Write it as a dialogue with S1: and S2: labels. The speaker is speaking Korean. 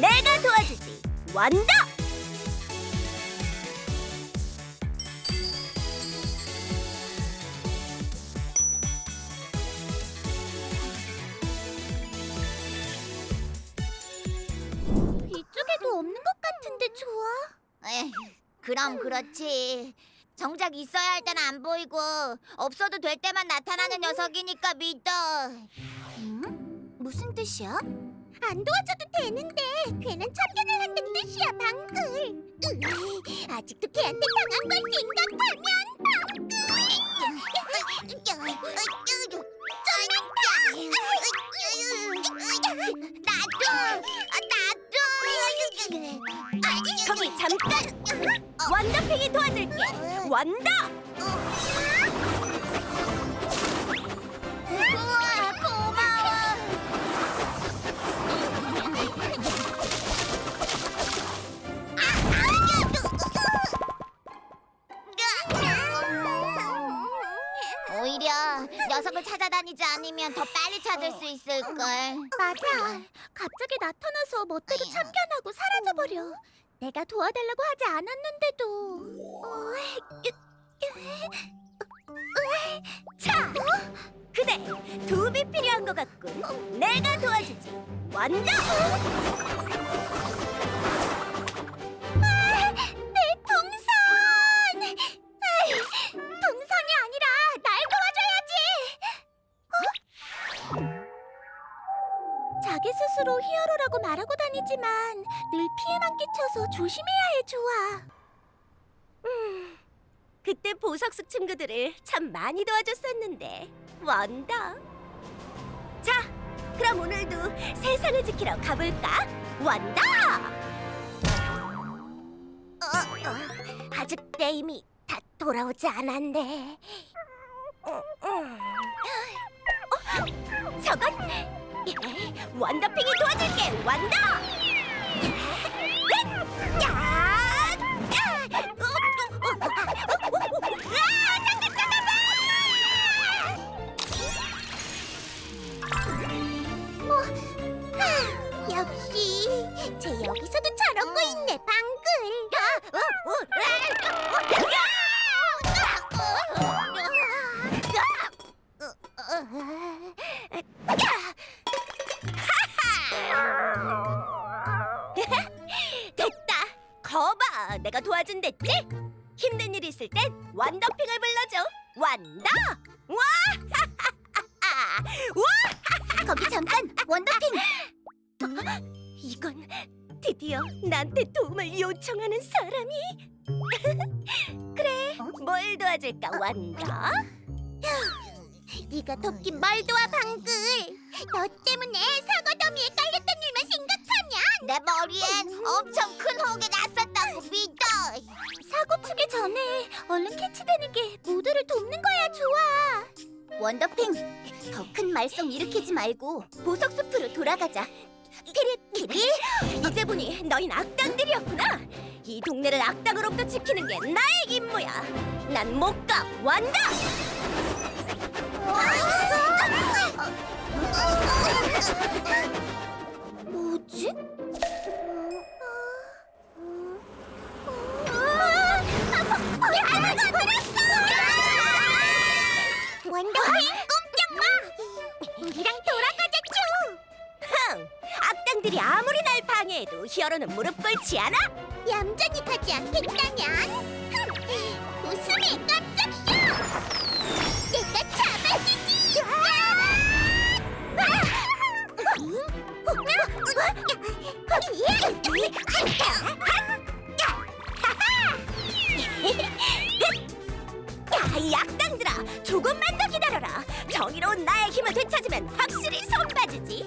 S1: 내가 도와주지. 완다. 이쪽에도 없는 것 같은데 좋아.
S2: 에휴, 그럼 그렇지. 정작 있어야 할 때는 안 보이고 없어도 될 때만 나타나는 녀석이니까 믿어.
S1: 응? 무슨 뜻이야? 안 도와줘도 되는데 괜한 참견을 한다는 뜻이야 방글 아직도 걔한테 당한 걸
S2: 나도, 나도.
S1: 거기 잠깐 완다핑이 도와줄게 완다
S2: 오히려 녀석을 찾아다니지 않으면 더 빨리 찾을 수 있을 걸.
S1: 맞아. 갑자기 나타나서 멋대로 참견하고 사라져버려. 내가 도와달라고 하지 않았는데도. 어, 자 그래 도움이 필요한 것 같군. 내가 도와주지. 완다 자기 스스로 히어로라고 말하고 다니지만 늘 피해만 끼쳐서 조심해야 해 좋아. 음, 그때 보석숙 친구들을 참 많이 도와줬었는데 원다. 자, 그럼 오늘도 세상을 지키러 가볼까? 원다. 어, 어, 아직 내 힘이 다 돌아오지 않았네. 어, 어. 어, 저건 예, 완다핑이 도와줄게! 어, 어, 어, 어, 어, 아! 뭐, 아, 역시 쟤 여기서도 내가 도와준댔지? 힘든 일 있을 땐 완더핑을 불러줘. 완더! 와! 와! 거기 잠깐, 원더핑. 이건 드디어 나한테 도움을 요청하는 사람이. 그래, 뭘 도와줄까, 완더? 네가 돕긴 뭘 도와, 방글. 너 때문에 사과 더미에 생각하면
S2: 내 머리엔 엄청 큰 호게 났었다고 믿어.
S1: 사고 치기 전에 얼른 캐치되는 게 모두를 돕는 거야 좋아. 원더핑 더 큰 말썽 일으키지 말고 보석 숲으로 돌아가자. 피리피리 이제 보니 너흰 악당들이었구나. 이 동네를 악당으로부터 지키는 게 나의 임무야. 난 못 가 완다 날 방해해도 히어로는 무릎 꿇지 않아? 얌전히 가지 않겠다면? 흥! 웃음이 깜짝이야! 내가 잡아주지! 야, 이 악당들아! 조금만 더 기다려라! 정의로운 나의 힘을 되찾으면 확실히 손봐주지!